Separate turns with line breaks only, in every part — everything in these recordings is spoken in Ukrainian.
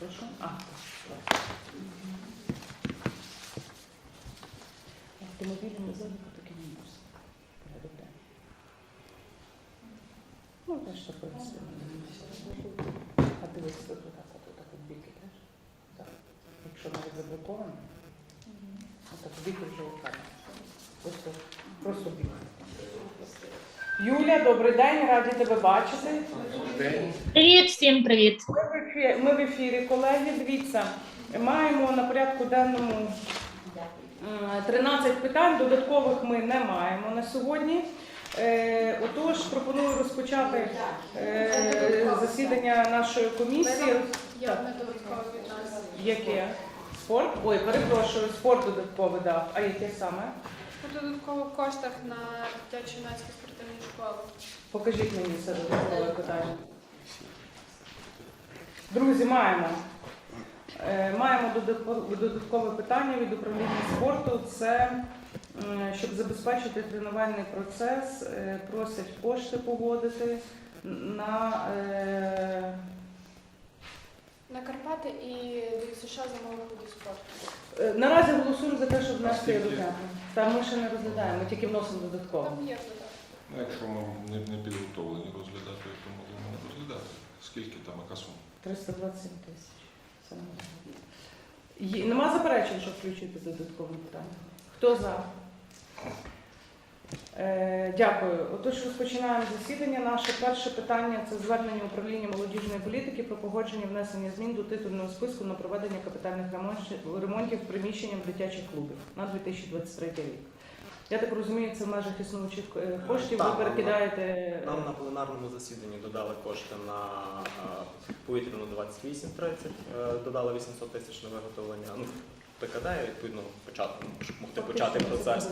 Прошу. А, так. Автомобільними зони таки не може. Порядок денний. Ну, теж так принципі. А дивись, тут отак, от, отак от біки теж. Так. Якщо навіть заблоковано, отак біки вже окремо. Просто, просто біки. Юля, добрий день, раді тебе бачити.
Привіт, всім привіт.
Ми в ефірі, ми в ефірі, колеги. Дивіться, маємо на порядку денному е, 13 питань. Додаткових ми не маємо на сьогодні. Е, Отож, пропоную розпочати е, засідання нашої комісії. Яке? Спорт? Ой, перепрошую, спорт додатковий дав. А яке саме?
По додаткових коштах на дитячо-юнацькі спортивні школи.
Покажіть мені це додаткове питання. Друзі, маємо. Е, Маємо додаткове питання від управління спорту. Це щоб забезпечити тренувальний процес, е, просять кошти погодити на е,
На Карпати і до США замовили спорту.
е, наразі голосуємо за те, щоб внести до дня. Та ми ще не розглядаємо, ми тільки вносимо додатково.
Там є.
Ну, якщо ми не, не підготовлені розглядати, то можемо розглядати. Скільки там яка сума?
327 тисяч. Є- Нема заперечень, щоб включити додаткове питання. Хто за? Е, дякую. Отож, розпочинаємо засідання. Наше перше питання це звернення управління молодіжної політики про погодження внесення змін до титульного списку на проведення капітальних ремонтів- приміщенням дитячих клубів на 2023 рік. Я так розумію, це в межах існуючих е, коштів.
Так,
Ви перекидаєте
Нам на пленарному засіданні додали кошти на е, повітряну 2830, е, додали 800 тисяч на виготовлення. ПКД, відповідно, початку, щоб могти почати процес.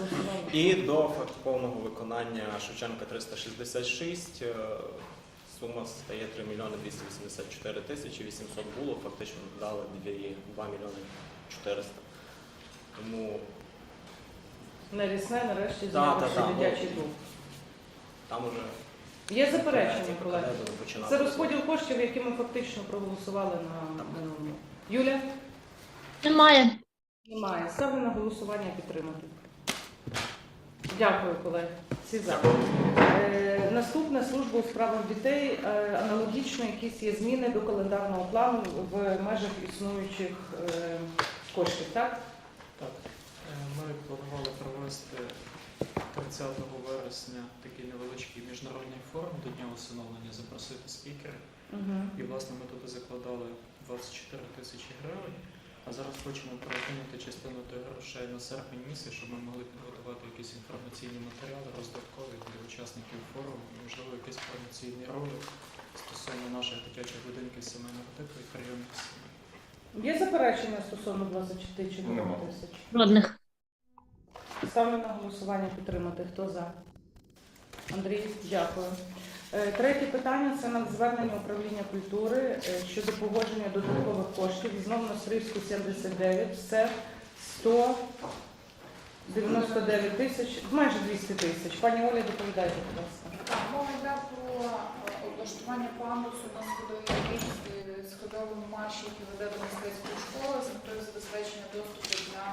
І до повного виконання Шевченка 366 е, сума стає 3 мільйони 284 тисячі 800 було, фактично додали 2, 2 мільйони 400. Тому
Нарісне, нарешті,
Так,
з'явився
так, так.
дитячий клуб.
там уже
Є заперечення, колеги? Це розподіл коштів, які ми фактично проголосували на минулому. Юля?
Немає.
Немає. Ставлю на голосування підтримати. Дякую, колеги. Всі за. Е, наступна служба у справах дітей. Е, аналогічно якісь є зміни до календарного плану в межах існуючих е, коштів, так?
Так, е, ми планували провести 30 вересня такий невеличкий міжнародний форум до Дня усиновлення, запросити спікерів.
Угу.
І власне ми туди закладали 24 тисячі гривень. А зараз хочемо перекинути частину тих грошей на серпень місяць, щоб ми могли підготувати якісь інформаційні матеріали роздаткові для учасників форуму, і, можливо, якийсь промоційний ролик стосовно наших дитячих будинків сімейного типу і прийомних сімей.
Є заперечення стосовно 24
Нема.
тисяч?
Жодних.
Ставлю на голосування підтримати. Хто за? Андрій, дякую. Е, Третє питання це на звернення управління культури е, щодо погодження додаткових коштів. Знову на Стрийську 79, це 199 тисяч, майже 200 тисяч. Пані Оля, доповідайте, будь ласка.
Так, мова йде про е, облаштування пандусу на сходовій лінії з ходовим марші, який веде до мистецької школи, з метою забезпечення доступу для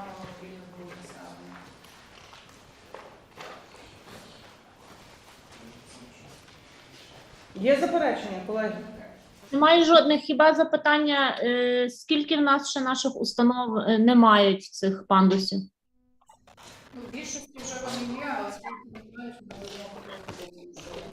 Є заперечення, колеги?
Немає жодних. Хіба запитання, е, скільки в нас ще наших установ е, не мають цих пандусів?
Ну, в більшості вже вони є, але скільки не знають, ми будемо потроху.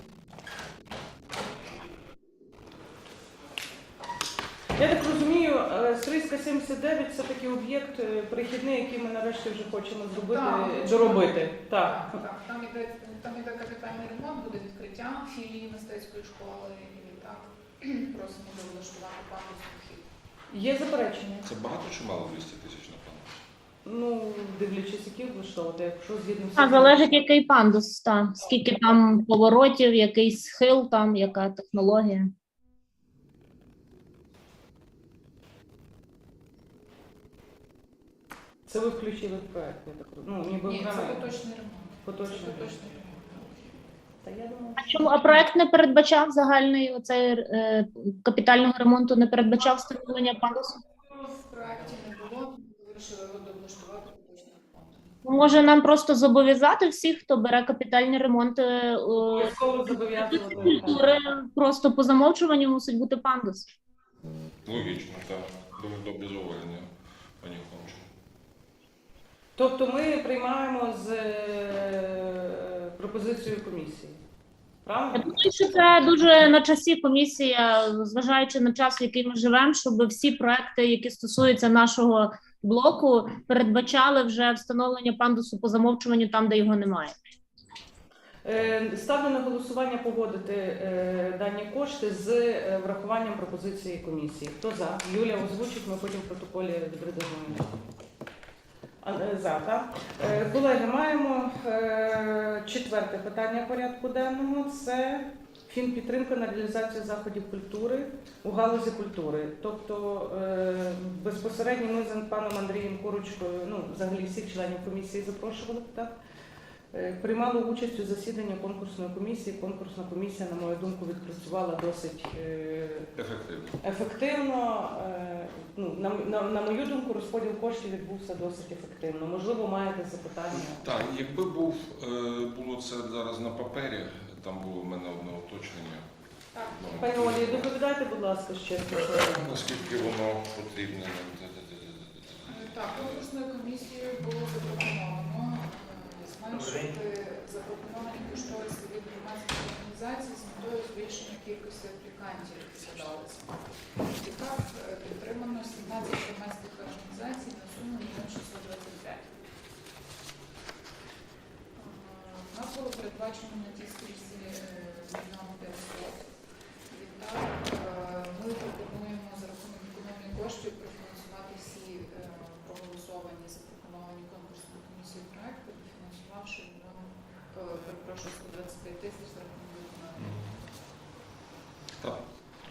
Я так розумію, е, Стрийська 79 це такий об'єкт е, перехідний, який ми нарешті вже хочемо зробити,
Так.
доробити. Так.
Так, так, там іде, там іде капітальний ремонт, буде відкриття філії мистецької школи, і так просимо долаштувати пандус вхід.
Є заперечення?
Це багато чи мало 200 тисяч на план?
Ну, дивлячись, які влаштовувати, якщо згідно
А залежить який пандус, та скільки там поворотів, який схил там, яка технологія.
Це ви включили в проект, я так розумію. Ну, ніби
Ні, це
окремо.
поточний ремонт. Це
поточний.
поточний ремонт.
Та я думаю,
А чому а проект не передбачав загальний оцей е, капітального ремонту, не передбачав встановлення пандусу?
В проекті не було, тому вирішили його дооблаштувати поточним фондом.
Може нам просто зобов'язати всіх, хто бере капітальні ремонти е,
обов'язково
культури, просто по замовчуванню мусить бути пандус.
Логічно, так. Дуже добре зауваження, пані Хомчик.
Тобто ми приймаємо з е, пропозицією комісії.
Я думаю, що це дуже на часі комісія, зважаючи на час, в який ми живемо, щоб всі проекти, які стосуються нашого блоку, передбачали вже встановлення пандусу по замовчуванню там, де його немає.
Е, Ставлю на голосування погодити е, дані кошти з е, врахуванням пропозиції комісії. Хто за? Юля озвучить, ми потім в протоколі відредагуємо. Е, За, так? Е, Колеги, маємо е, четверте питання порядку денного. Це фінпідтримка на реалізацію заходів культури у галузі культури. Тобто безпосередньо ми з паном Андрієм Курочкою, ну, взагалі всіх членів комісії запрошували, так? Е, Приймали участь у засіданні конкурсної комісії. Конкурсна комісія, на мою думку, відпрацювала досить е,
Ефективно.
ефективно. Е, Ну, на, на, на мою думку, розподіл коштів відбувся досить ефективно. Можливо, маєте запитання.
Так, якби був, було це зараз на папері, там було в мене одне уточнення.
Так.
Пані Олі, доповідайте, будь ласка, ще
Наскільки воно потрібне.
Так, конкурсною комісією було запропоновано зменшити запропоновані кошториси від громадських організацій з метою збільшення кількості аплікантів, які подалися. Відтак е, підтримано 17 громадських організацій на суму 1 625. Е, У нас було передбачено на тій стрічці е, мільйон 500. Відтак ми пропонуємо за рахунок економії коштів профінансувати всі проголосовані запропоновані конкурсною комісією проекти, профінансувавши мільйон, е, перепрошую, 125 тисяч за рахунок виконання.
Так.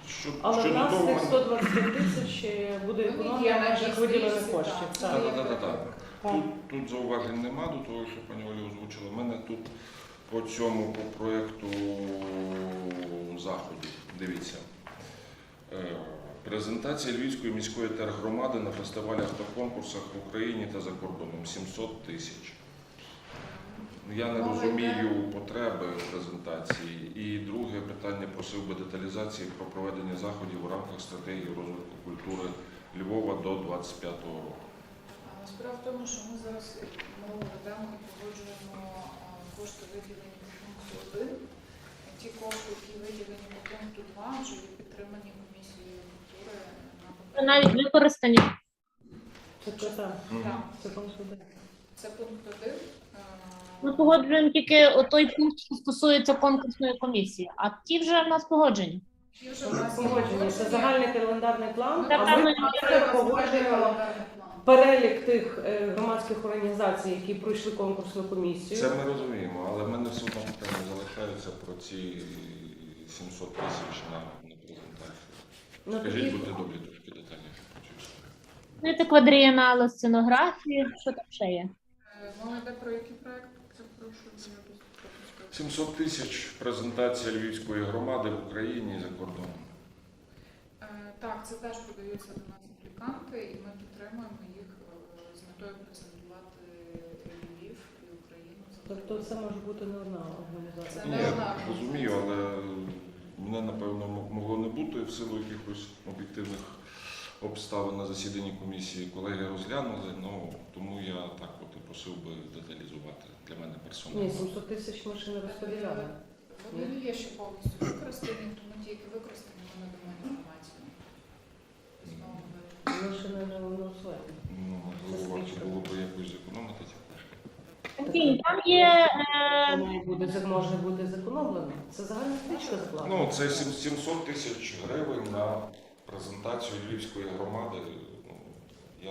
Що-
Але в
щодо
нас
того,
цих
мене-
125 тисяч буде економія
є
в межах виділених
стрічці,
коштів.
так.
Так.
Це
Так-так-так. Тут, тут зауважень нема до того, що пані Оля озвучила. У мене тут по цьому по проєкту заходів. Дивіться. Е, Презентація Львівської міської тергромади на фестивалях та конкурсах в Україні та за кордоном 700 тисяч. Я не розумію потреби презентації. І друге питання просив би деталізації про проведення заходів у рамках стратегії розвитку культури Львова до 25-го року.
Справа в тому, що ми зараз мову ведемо і погоджуємо кошти виділені по пункту 1. Ті кошти, які виділені по пункту 2, вже є підтримані комісією культури на
Це навіть використані.
Це. Так, Це
це пункт 1.
Ми погоджуємо тільки той пункт, що стосується конкурсної комісії, а ті вже в нас погоджені.
Ті вже в нас
Погодження. Це загальний календарний план.
Та
а
там
ми погоджуємо
календарний план.
перелік тих е, громадських організацій, які пройшли конкурсну комісію.
Це ми розуміємо, але в мене все одно питання залишаються про ці 700 тисяч на, на презентацію.
Ну,
Скажіть,
тоді
будьте добрі, трошки детальніше про цю історію.
Ну, Це квадрієнали сценографії, що там ще є.
Е, Мова йде про який проект? Це прошу я тут пропустила.
700 тисяч презентація львівської громади в Україні і за кордоном.
Е, Так, це теж подаються до нас апліканти, і ми підтримуємо їх е, з метою презентувати Львів і Україну.
Тобто це може бути не одна організація.
Це
Ні,
не
я
одна
розумію, але мене напевно могло не бути в силу якихось об'єктивних обставин на засіданні комісії. Колеги розглянули, ну тому я так от просив би деталізувати для мене персонально.
Ні, 700 тисяч ми ще не розподіляли.
Вони не є ще повністю використані, тому ті, які використані, ми надамо інформацію. Знову ми-
ще не голосуємо.
Ну, можливо, варто було б якось зекономити ці кошти.
Окей, Там є е,
Воно буде за- може бути зекономлено. Це загальна стрічка закладена.
Ну, це сім- 700 тисяч гривень на презентацію львівської громади. Ну, я,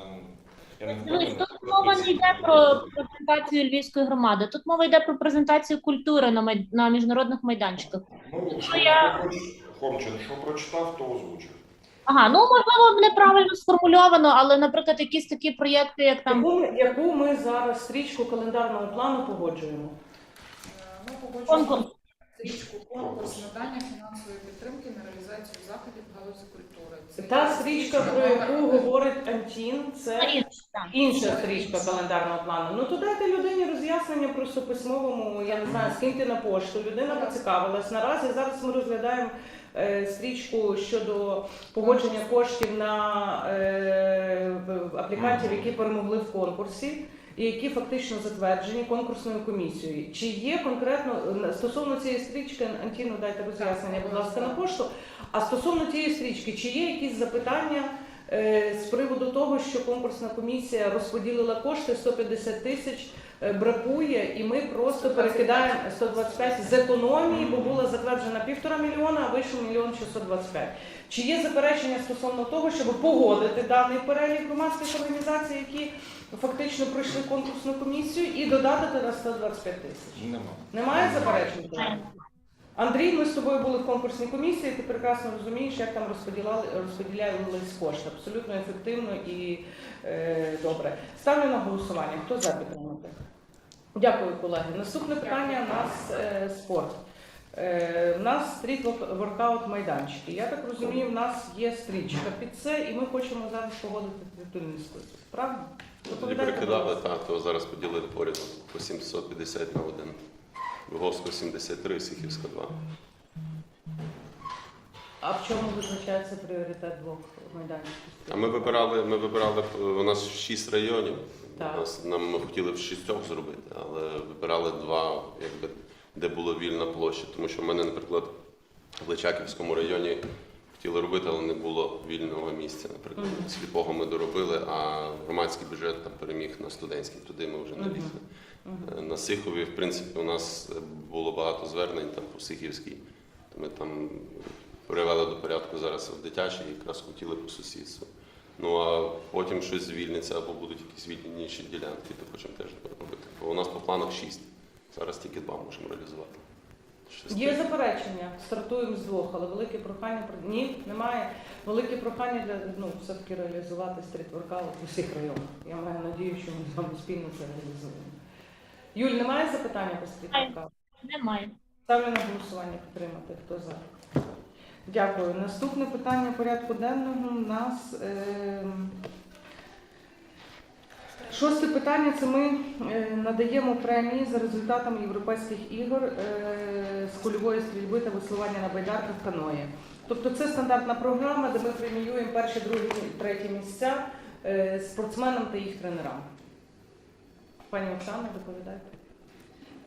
я не
Ну,
впевнений.
тут мова не йде про презентацію львівської громади. Тут мова йде про презентацію культури на май- на міжнародних майданчиках.
Ну,
Що я-
Хомчин, що прочитав, то озвучив.
Ага, ну можливо неправильно сформульовано, але, наприклад, якісь такі проєкти, як там
Яку, ми- яку ми зараз стрічку календарного плану погоджуємо?
Е, Ми погоджуємо
конкурс.
стрічку конкурс надання фінансової підтримки на реалізацію заходів в галузі культури. Це
Та стрічка, про яку говорить Антін, це інша стрічка календарного плану. Ну то дайте людині роз'яснення просто письмовому, я не знаю, скиньте на пошту. Людина поцікавилась. Наразі зараз ми розглядаємо е, стрічку щодо погодження коштів на е, аплікантів, які перемогли в конкурсі. І які фактично затверджені конкурсною комісією. Чи є конкретно е, стосовно цієї стрічки, Антіну, дайте роз'яснення, будь ласка, на пошту. А стосовно цієї стрічки, чи є якісь запитання е, з приводу того, що конкурсна комісія розподілила кошти 150 тисяч, бракує, і ми просто перекидаємо 125 з економії, бо була затверджена півтора мільйона, а вийшов мільйон 625. Чи є заперечення стосовно того, щоб погодити даний перелік громадських організацій, які фактично пройшли конкурсну комісію, і додати на 125 тисяч?
Нема.
Немає заперечень? Андрій, ми з тобою були в конкурсній комісії. Ти прекрасно розумієш, як там розподіляли розподілялись кошти. Абсолютно ефективно і е, добре. Ставлю на голосування. Хто за підтримати? Дякую, колеги. Наступне питання у нас е, спорт. Е, у нас стріт воркаут майданчики. Я так розумію, в нас є стрічка під це, і ми хочемо зараз погодити титульний список. Правда?
Тоді
Доповідайте,
перекидали,
будь ласка.
то зараз поділили поряд по 750 на один. Виговсько 73, Сихівська 2.
А в чому визначається пріоритет двох майданчиків?
А ми вибирали, ми вибирали е, у нас 6 районів.
Так.
Нас, нам ми хотіли в шістьох зробити, але вибирали два, якби, де була вільна площа. Тому що в мене, наприклад, в Личаківському районі хотіли робити, але не було вільного місця. Наприклад,
Мгм.
сліпого ми доробили, а громадський бюджет там переміг на студентський. Туди ми вже не лізли.
Мгм.
Е, На Сихові, в принципі, у нас було багато звернень там по Сихівській. Ми там привели до порядку зараз в дитячий, якраз хотіли по сусідству. Ну а потім щось звільниться або будуть якісь вільніші ділянки, то хочемо теж робити. Бо у нас по планах шість. Зараз тільки два можемо реалізувати.
Є заперечення, стартуємо з двох, але велике прохання про- ні, немає. Велике прохання для ну все-таки реалізувати стрітворкаут в усіх районах. Я маю надію, що ми з вами спільно це реалізуємо. Юль, немає запитання по стрітворкауту?
Немає.
Ставлю на голосування підтримати. Хто за? Дякую. Наступне питання порядку денного у нас. ем, Шосте питання це ми е, надаємо премії за результатами європейських ігор е, з кульової стрільби та веслування на байдарках каної. Тобто це стандартна програма, де ми преміюємо перші, другі, треті місця е, спортсменам та їх тренерам. Пані Оксана, доповідайте.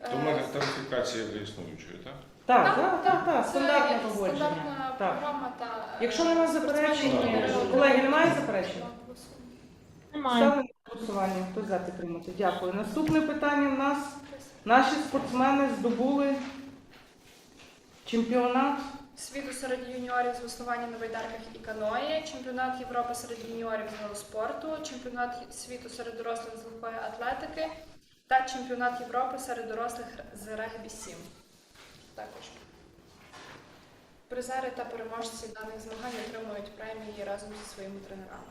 То в мене тарифікація для існуючої, так?
Так, так, так, так,
Це
стандартне погодження.
Стандартна
Так.
програма та
Якщо немає заперечень, колеги, немає заперечень?
Немає.
Ставлю на голосування. Хто за підтримати? Дякую. Наступне питання в нас. Наші спортсмени здобули чемпіонат.
Світу серед юніорів з веслування на байдарках і каної, чемпіонат Європи серед юніорів з велоспорту, чемпіонат світу серед дорослих з легкої атлетики та чемпіонат Європи серед дорослих з регбі 7. Також. Призери та переможці даних змагань отримують премії разом зі своїми тренерами.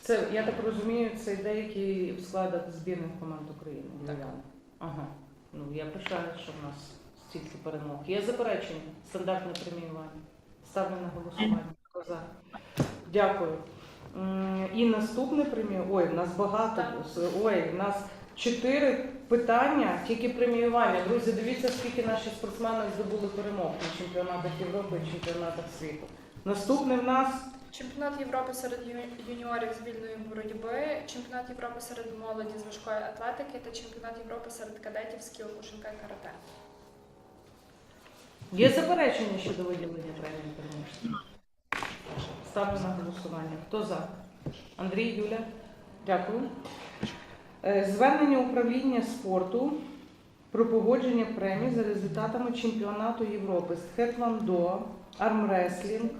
Це, я так розумію, це деякі в складах збірних команд України.
Так.
Ага. Ну, я пишаю, що в нас стільки перемог. Є заперечення? Стандартне преміювання. Ставлю на голосування. За? Дякую. І наступне премію. Ой, в нас багато.
Так.
Ой, в нас чотири питання, тільки преміювання. Друзі, дивіться, скільки наші спортсмени здобули перемог на чемпіонатах Європи і чемпіонатах світу. Наступне в нас
Чемпіонат Європи серед юніорів з вільної боротьби, чемпіонат Європи серед молоді з важкої атлетики та чемпіонат Європи серед кадетів з кіокушинка і карате.
Є заперечення щодо виділення премії переможців? Ставлю на голосування. Хто за? Андрій, Юля? Дякую. Е, Звернення управління спорту про погодження премій за результатами чемпіонату Європи з хетландо, армреслінг,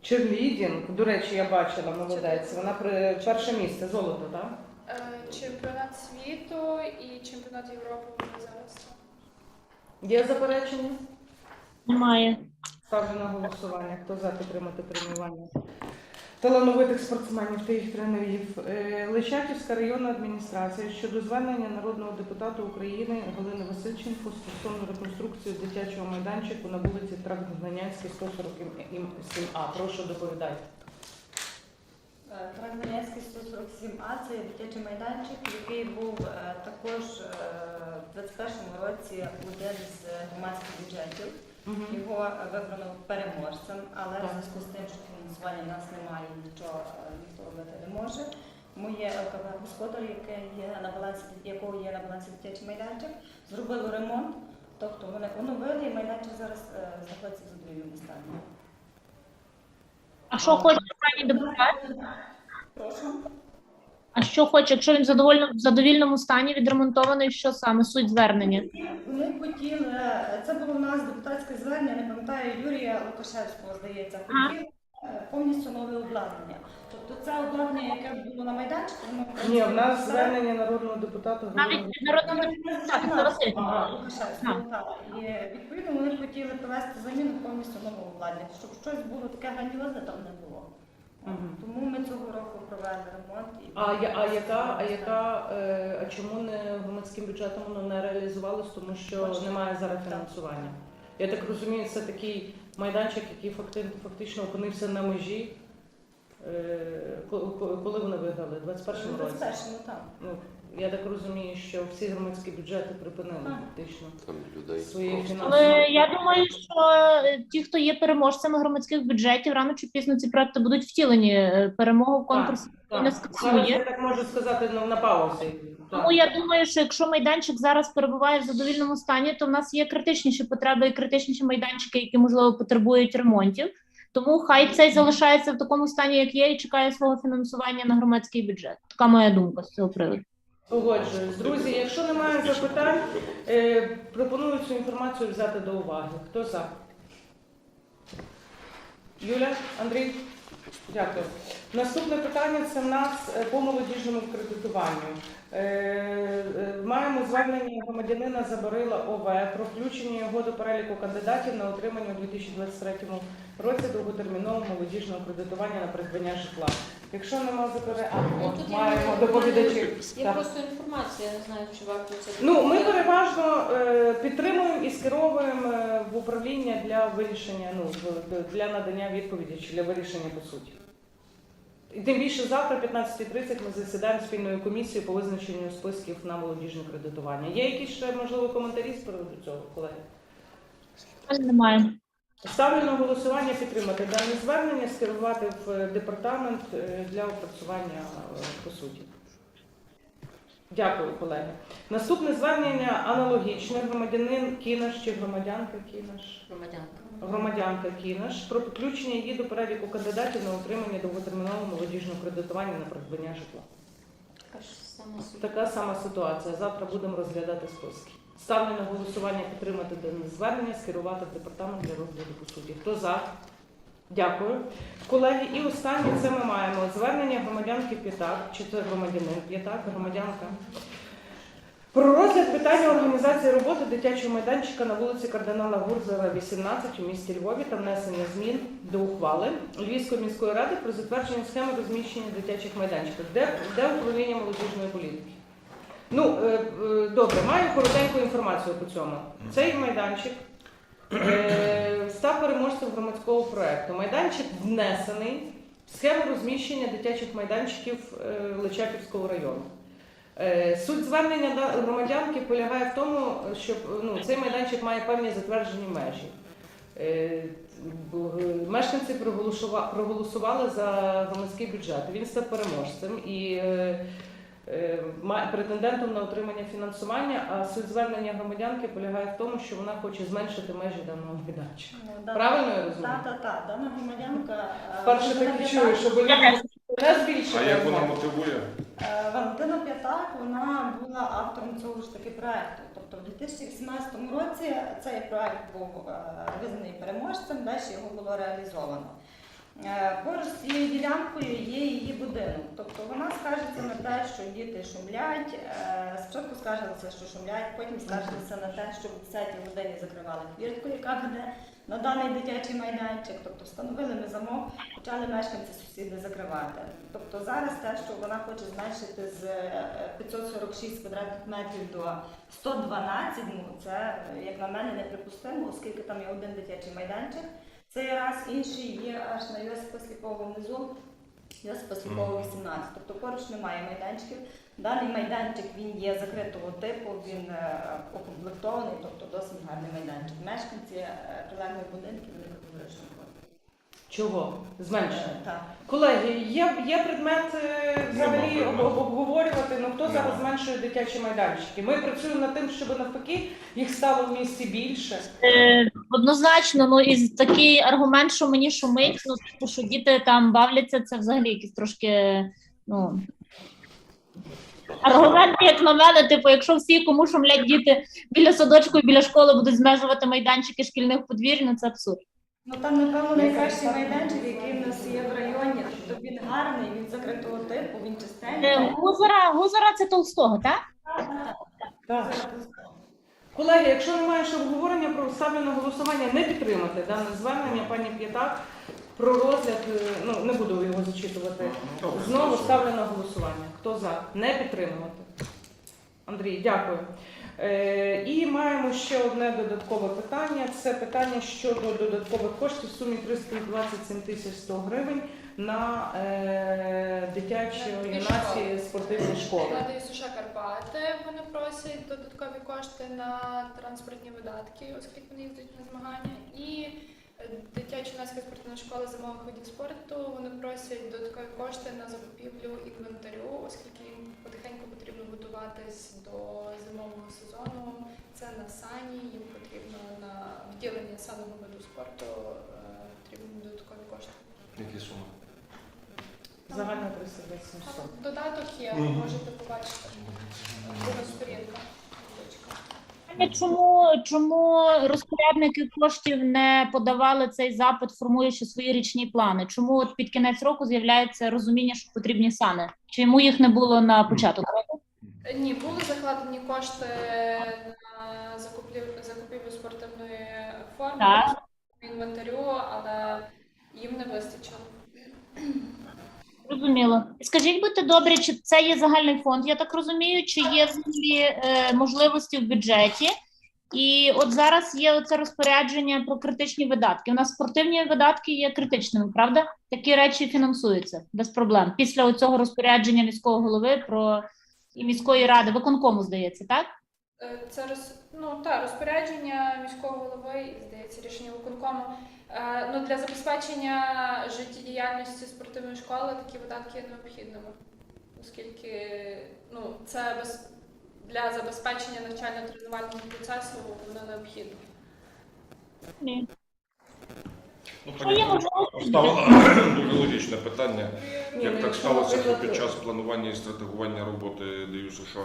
черлідінг. До речі, я бачила, молодець. Вона при перше місце, золото, так?
Е, Чемпіонат світу і чемпіонат Європи вони зараз.
Є заперечення?
Немає.
Ставлю на голосування. Хто за підтримати преміювання? Талановитих спортсменів та їх тренерів. Е, районна адміністрація щодо звернення народного депутата України Галини Васильченко стосовно реконструкції дитячого майданчику на вулиці Тракгнанянській, 147А. Прошу доповідайте.
Трансдонецький 147А це дитячий майданчик, який був е, також е, в 21-му році один з громадських бюджетів. Його вибрано переможцем, але в зв'язку з тим, що фінансування в нас немає, нічого е, ніхто робити не може. Тому є ЛКБ господар, яке є на балансі, якого є на балансі дитячий майданчик, зробили ремонт, тобто вони оновили і майданчик зараз е, знаходиться в задовільному стані.
А що хоче пані депутат?
Прошу.
А що хоче, якщо він в задовольно- в задовільному стані відремонтований, що саме суть звернення?
Вони хотіли, це було в нас депутатське звернення, не пам'ятаю, Юрія Лукашевського, здається,
Ага.
хотіли е, повністю нове обладнання. Тобто це обладнання, яке було на майданчику, воно
Ні, в нас звернення народного депутата
Навіть від народного депутата
Лукашевського, так. І відповідно вони хотіли провести заміну повністю нового обладнання, щоб щось було таке грандіозне, там не було.
Мгм.
Тому ми цього року провели ремонт. І
А, я- а яка, а яка, е, а чому не громадським бюджетом воно не реалізувалось, тому що
Точно.
немає зараз
Так.
фінансування? Я так розумію, це такий майданчик, який факти- фактично опинився на межі. Е, ко- ко- Коли вони виграли? У 21-му році?
21-му, так.
Ну, я так розумію, що всі громадські бюджети припинили фактично
Там людей
свої
просто.
фінансові.
Але я думаю, що е, ті, хто є переможцями громадських бюджетів, рано чи пізно ці проекти будуть втілені. Е, Перемогу в конкурсі
Так,
не
Зараз
скасує.
я так можу сказати на, на паузі. Так.
Тому я думаю, що якщо майданчик зараз перебуває в задовільному стані, то в нас є критичніші потреби і критичніші майданчики, які можливо потребують ремонтів. Тому хай цей залишається в такому стані, як є, і чекає свого фінансування на громадський бюджет. Така моя думка з цього приводу.
Погоджуюсь. Друзі, якщо немає запитань, е, пропоную цю інформацію взяти до уваги. Хто за? Юля, Андрій? Дякую. Наступне питання це в нас е, по молодіжному кредитуванню. Е, Маємо звернення громадянина Заборила ОВ про включення його до переліку кандидатів на отримання у 2023 році довготермінового молодіжного кредитування на придбання житла. Якщо нема заперечень, а,
Ну,
от,
тут
маємо доповідачів.
Є
Так.
просто інформація, я не знаю, чи варто це.
Ну, ми переважно е, підтримуємо і скеровуємо е, в управління для вирішення, ну, в- для надання відповіді чи для вирішення по суті. І тим більше завтра, 15.30, ми засідаємо спільною комісією по визначенню списків на молодіжне кредитування. Є якісь ще, можливо, коментарі з приводу цього, колеги?
Немає.
Ставлю на голосування підтримати дане звернення, скерувати в е, департамент е, для опрацювання е, по суті. Дякую, колеги. Наступне звернення аналогічне. Громадянин Кінаш чи громадянка Кінаш?
Громадянка.
Громадянка Кінаш про підключення її до переліку кандидатів на отримання довготермінового молодіжного кредитування на придбання житла.
Така сама
ситуація. Завтра будемо розглядати списки. Ставлю на голосування підтримати дане звернення, скерувати в департамент для розгляду по суті. Хто за? Дякую. Колеги, і останнє це ми маємо звернення громадянки П'ятак, чи це громадянин П'ятак, громадянка. Про розгляд питання організації роботи дитячого майданчика на вулиці кардинала Гурзера, 18 у місті Львові та внесення змін до ухвали Львівської міської ради про затвердження схеми розміщення дитячих майданчиків. Де, де управління молодіжної політики? Ну, е, е, добре, маю коротеньку інформацію по цьому. Цей майданчик е, став переможцем громадського проекту. Майданчик внесений в схему розміщення дитячих майданчиків е, Личаківського району. Е, Суть звернення громадянки полягає в тому, що ну, цей майданчик має певні затверджені межі. Е, Мешканці проголосували за громадський бюджет. Він став переможцем і е, претендентом на отримання фінансування. А суть звернення громадянки полягає в тому, що вона хоче зменшити межі даного майданчика.
Ну,
Правильно я розумію?
Так, так, так. Дана громадянка. е,
Вперше таки чую, що не збільшили.
А як вона мотивує?
Е, Валентина П'ятак вона була автором цього ж таки проекту. Тобто в 2018 році цей проект був е, визнаний переможцем, далі його було реалізовано. Е, Поруч з цією ділянкою є її будинок. Тобто вона скаржиться на те, що діти шумлять. Е, Спочатку скаржилися, що шумлять, потім скаржилися на те, що в 10 годині закривали хвіртку, яка веде на даний дитячий майданчик. Тобто встановили ми замок. почали мешканці сусіди закривати. Тобто зараз те, що вона хоче зменшити з е, 546 квадратних метрів до 112, ну це, е, як на мене, неприпустимо, оскільки там є один дитячий майданчик. Це є раз, інший є аж на Йосипа Сліпого внизу, Йосипа Сліпого 18. Тобто поруч немає майданчиків. Даний майданчик він є закритого типу, він е, укомплектований, тобто досить гарний майданчик. Мешканці е, прилеглих будинків вони говорять, проти.
Чого? Зменшення.
Так.
Колеги, є, є предмет е, взагалі об- обговорювати. Ну хто
Нема.
зараз зменшує дитячі майданчики? Ми працюємо над тим, щоб навпаки їх стало в місті більше.
Е, Однозначно, ну і такий аргумент, що мені шумить, ну типу, що діти там бавляться, це взагалі якісь трошки. Ну аргумент, як на мене, типу, якщо всі, кому шумлять діти біля садочку і біля школи будуть змежувати майданчики шкільних подвір'я, ну це абсурд.
Ну там, напевно, найкращий майданчик, який в нас є в районі. Тобто він гарний, він закритого типу, він
Е,
чистенький.
Гузера, гузера це толстого, так?
Так. Колеги, якщо немає ще обговорення, про ставлю на голосування не підтримати дане звернення пані П'ятак про розгляд. е, Ну не буду його зачитувати. Знову
хорошо.
ставлю на голосування. Хто за? Не підтримувати. Андрій, дякую. Е, і маємо ще одне додаткове питання. Це питання щодо додаткових коштів в сумі 327 тисяч 100 гривень на е, дитячі юнацькі
школи.
спортивні школи.
Влади Суша Карпати вони просять додаткові кошти на транспортні видатки, оскільки вони їздять на змагання. І е, дитяча юнацька спортивна школа зимових видів спорту вони просять додаткові кошти на закупівлю інвентарю, оскільки їм потихеньку потрібно готуватись до зимового сезону. Це на сані, їм потрібно на вділення саного виду спорту е, потрібні додаткові кошти.
Які суми?
Загально 327 100.
Додаток є,
Мгм.
можете побачити. Друга сторінка.
Чому, чому розпорядники коштів не подавали цей запит, формуючи свої річні плани? Чому от під кінець року з'являється розуміння, що потрібні сани? Чому їх не було на початок року?
Ні, були закладені кошти на закупівлю, закупівлю спортивної форми,
Так.
інвентарю, але їм не вистачило.
Зрозуміло. Скажіть, будьте добрі, чи це є загальний фонд? Я так розумію, чи є взагалі е, можливості в бюджеті? І от зараз є оце розпорядження про критичні видатки. У нас спортивні видатки є критичними, правда? Такі речі фінансуються без проблем. Після цього розпорядження міського голови про і міської ради, виконкому здається, так?
Е, Це роз, ну, та, розпорядження міського голови і, здається, рішення виконкому. Е, Ну, для забезпечення життєдіяльності спортивної школи такі видатки є необхідними, оскільки ну, це без, для забезпечення навчально-тренувального процесу воно необхідно.
Ні.
Ну, дуже логічне питання.
Ні,
Як
ну,
так
якщо,
сталося, що
наприклад,
під час планування і стратегування роботи ДЮ США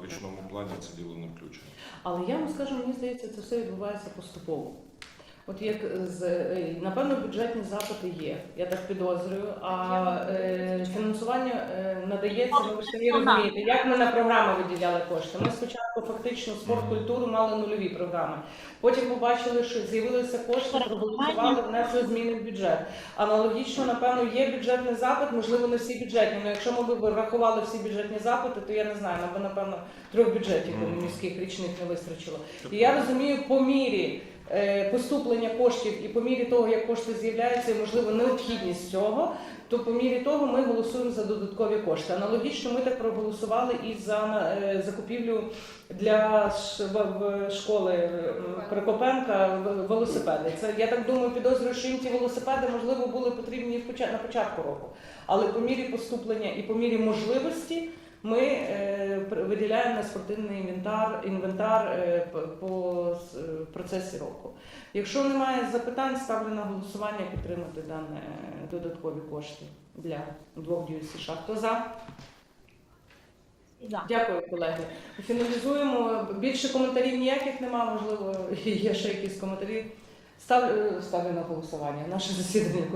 в річному плані це діло не включено.
Але я вам скажу, мені здається, це все відбувається поступово. От як з е, напевно бюджетні запити є, я так підозрюю. А е, фінансування е, надається, ну ви ж самі розумієте, як ми на програми виділяли кошти. Ми спочатку фактично спорт, культуру мали нульові програми. Потім побачили, що з'явилися кошти, проголосували, внесли зміни в бюджет. Аналогічно, напевно, є бюджетний запит, можливо, не всі бюджетні. Ну якщо ми б врахували всі бюджетні запити, то я не знаю, нам би напевно трьох бюджетів міських річних не вистачило. І я розумію, по мірі е, поступлення коштів і по мірі того, як кошти з'являються, можливо необхідність цього, то по мірі того ми голосуємо за додаткові кошти. Аналогічно ми так проголосували і за е, закупівлю для школи е, Прокопенка велосипеди. Це я так думаю, підозрюю, що їм ті велосипеди можливо були потрібні на початку року. Але по мірі поступлення і по мірі можливості ми е, виділяємо на спортивний інвентар, інвентар е, по е, процесі року. Якщо немає запитань, ставлю на голосування підтримати дані додаткові кошти для двох дюйсіша. Хто за?
За.
Дякую, колеги. Фіналізуємо. Більше коментарів ніяких нема, можливо, є ще якісь коментарі. Ставлю, ставлю на голосування. Наше засідання